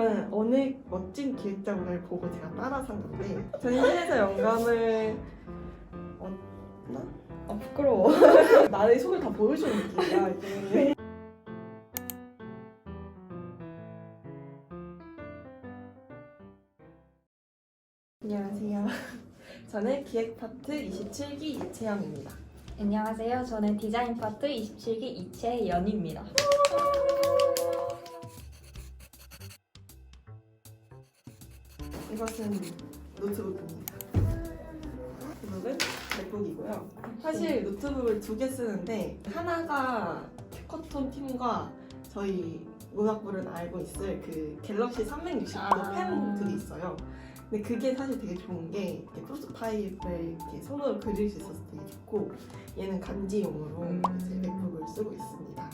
이건 어느 멋진 기획자분을 보고 제가 따라서 한 건데 전시에서 영감을 얻나? 아 부끄러워 나의 속을 다 보여주는 느낌이야 이게 안녕하세요 저는 기획 파트 27기 이채영입니다 안녕하세요. 저는 디자인 파트 27기 이채연입니다. 이것은 노트북입니다. 이거는 맥북이고요. 사실 노트북을 두 개 쓰는데 하나가 캐커톤 팀과 저희 문학부는 알고 있을 그 갤럭시 360도 아. 펜 그게 있어요. 근데 그게 사실 되게 좋은 게 이렇게 파이프를 이렇게 손으로 그릴 수 있어서 되게 좋고 얘는 간지용으로 음. 이제 맥북을 쓰고 있습니다.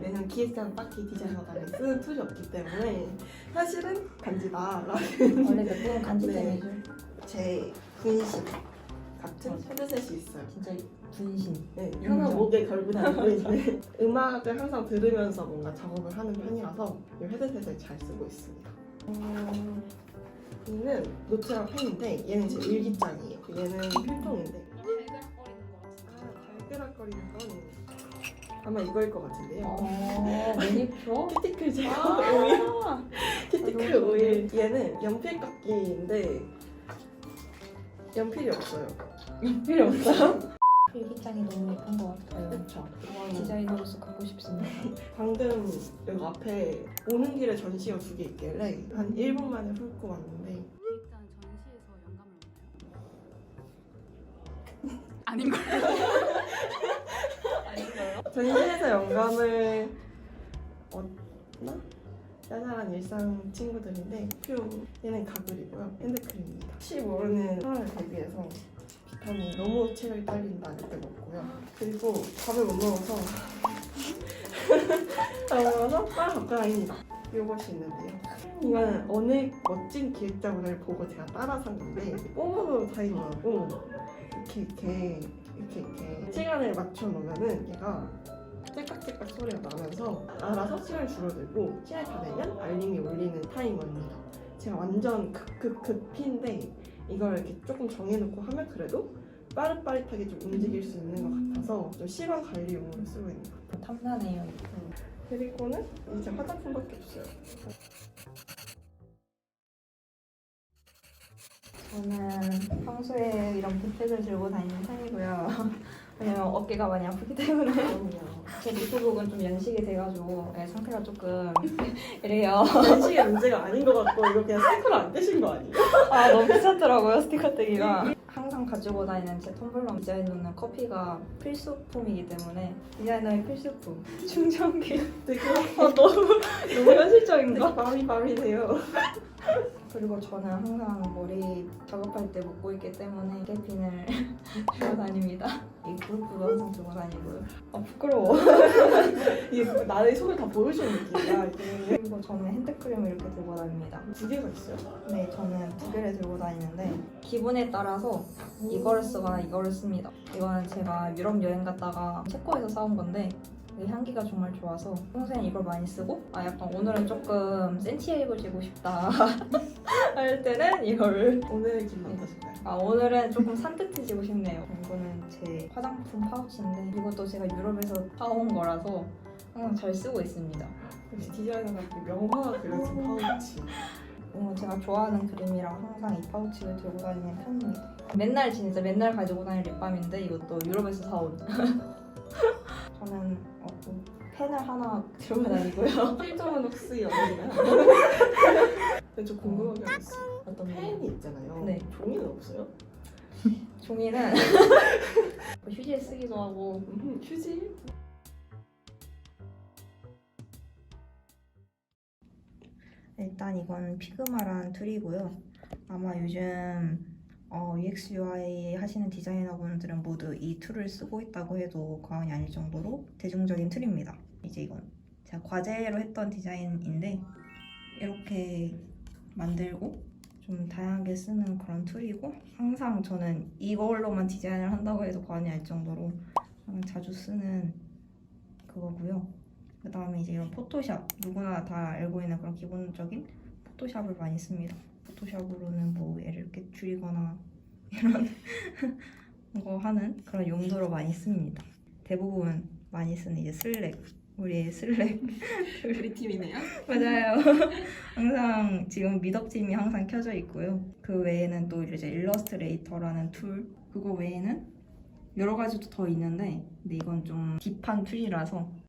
왜냐면 기획자는 딱히 디자이너가 쓰는 툴이 없기 때문에 사실은 간지다라는 원래 맥북은 간지템이죠. 제 분신 같은 헤드셋이 있어요. 진짜 분신. 네, 인정. 하나 목에 걸고 다니고 이제 음악을 항상 들으면서 뭔가 작업을 하는 편이라서 이 헤드셋을 잘 쓰고 있습니다. 음, 얘는 노트랑 펜인데 얘는 제 일기장이에요. 얘는 필통인데 아, 달그락거리는 건 아마 이거일 것 같은데요. 어, 매니큐어? 키티클 제거 오일, 아, 키티클 너무 오일. 얘는 연필 깎기인데 연필이 없어요. 필요 없어요? 일기장이 너무 예쁜 것 같아요. 그렇죠. 디자이너로서 갖고 싶습니다. 방금 여기 앞에 오는 길에 전시가 두 개 있길래 한 1분 만에 훑고 왔는데 기획자는 전시에서 영감을 얻나요? 아닌 걸? 전시에서 영감을 얻나? 짜잘한 일상 친구들인데 표 얘는 가글이고요. 핸드크림입니다. 혹시 모르는 상황을 대비해서 비타민 너무 체력이 딸린다 이때 먹고요. 그리고 밥을 못 먹어서 밥을 먹어서 빨리 갖고 다닙니다. 이것이 있는데요. 이건 어느 멋진 기획자분을 보고 제가 따라서 한 건데 뽀뽀 타이머하고. 이렇게 이렇게 이렇게 이렇게 시간을 맞춰 놓으면은 얘가 째깍째깍 소리가 나면서 알아서 시간이 줄어들고 시간이 다 되면 알림이 울리는 타이머입니다. 제가 완전 극극극 피인데 이걸 이렇게 조금 정해놓고 하면 그래도 빠릿빠릿하게 좀 움직일 수 있는 것 같아서 좀 시간 관리용으로 쓰고 있는 것 같아요. 탐나네요. 그리고는 이제 화장품밖에 없어요. 저는 평소에 이런 붓팩을 들고 다니는 편이고요. 왜냐면 어깨가 많이 아프기 때문에. 제 노트북은 좀 연식이 돼가지고 네, 상태가 조금 이래요. 연식의 문제가 아닌 것 같고 이거 그냥 사이클 안 떼신 거 아니에요? 아 너무 귀찮더라고요 스티커 떼기가. 항상 가지고 다니는 제 텀블러 디자인 놓는 커피가 필수품이기 때문에 디자이너의 필수품 충전기. 되게 아 너무 너무 현실적인가? 마음이 마음이네요. 그리고 저는 항상 머리 작업할 때 묶고 있기 때문에 깨핀을 들고 다닙니다. 이 그룹도 항상 들고 다니고요. 아 부끄러워. 이게 나의 속을 다 보여주는 느낌이야 이게. 그리고 저는 핸드크림을 이렇게 들고 다닙니다. 두 개가 있어요? 네, 저는 두 개를 들고 다니는데 기분에 따라서 이거를 쓰거나 이거를 씁니다. 이거는 제가 유럽 여행 갔다가 체코에서 사온 건데 이 향기가 정말 좋아서 평소엔 이걸 많이 쓰고 아 약간 오늘은 조금 센치해지고 싶다 할 때는 이거를 오늘 기분 어떠신가요? 아 오늘은 조금 산뜻해지고 싶네요. 이거는 제 화장품 파우치인데 이것도 제가 유럽에서 사온 거라서 항상 잘 쓰고 있습니다. 역시 디자이너가 그 명화가 그려진 파우치. 어, 제가 좋아하는 그림이라 항상 이 파우치를 들고 다니는 편입니다. 맨날 진짜 맨날 가지고 다닐 립밤인데 이것도 유럽에서 사온. 저는 어, 또 펜을 하나 들고 다니고요. 필터는 혹시 어디나요? 근데 저 궁금한 게 있어요. 어떤 펜이 있잖아요. 네. 종이는 없어요? 종이는 뭐 휴지에 쓰기도 하고 음, 휴지? 일단 이건 피그마라는 툴이고요. 아마 요즘 어, UX UI 하시는 디자이너분들은 모두 이 툴을 쓰고 있다고 해도 과언이 아닐 정도로 대중적인 툴입니다. 이제 이건 제가 과제로 했던 디자인인데 이렇게 만들고 좀 다양하게 쓰는 그런 툴이고 항상 저는 이걸로만 디자인을 한다고 해도 과언이 아닐 정도로 자주 쓰는 그거고요. 그 다음에 이제 이런 포토샵 누구나 다 알고 있는 그런 기본적인 포토샵을 많이 씁니다. 포토샵으로는 뭐 애를 이렇게 줄이거나 이런 거 하는 그런 용도로 많이 씁니다. 대부분 많이 쓰는 이제 슬랙 우리의 슬랙 우리 팀이네요. 맞아요. 항상 지금 미덕짐이 항상 켜져 있고요. 그 외에는 또 이제 일러스트레이터라는 툴 그거 외에는 여러 가지도 더 있는데 근데 이건 좀 딥한 툴이라서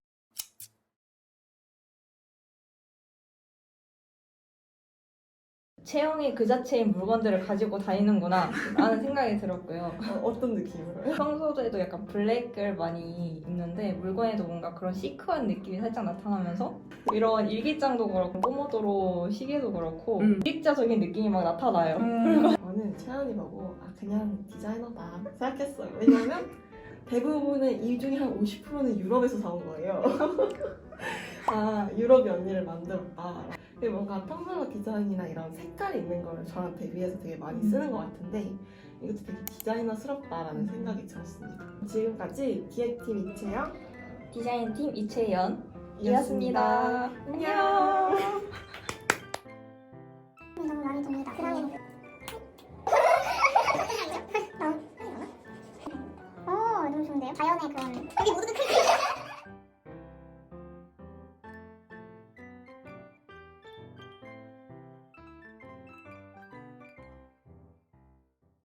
체형이 그 자체인 물건들을 가지고 다니는구나 라는 생각이 들었고요. 어, 어떤 느낌으로요? 평소에도 약간 블랙을 많이 입는데 물건에도 뭔가 그런 시크한 느낌이 살짝 나타나면서 이런 일기장도 그렇고 뽀모도로 시계도 그렇고 음. 일직자적인 느낌이 막 나타나요. 저는 채연이 보고 아 그냥 디자이너다 생각했어요. 왜냐면 대부분의 이 중에 한 50%는 유럽에서 사온 거예요. 아 유럽이 언니를 만들었다. 근데 뭔가 평소에 디자인이나 이런 색깔이 있는 걸 저랑 대비해서 되게 많이 쓰는 것 같은데 이것도 되게 디자이너스럽다라는 생각이 들었습니다. 지금까지 기획팀 이채영 디자인팀 이채연 이었습니다. 안녕. 너무 마음에 듭니다. 그랑이는 오, 너무 좋은데요? 자연의 그런 우리 모두가 클릭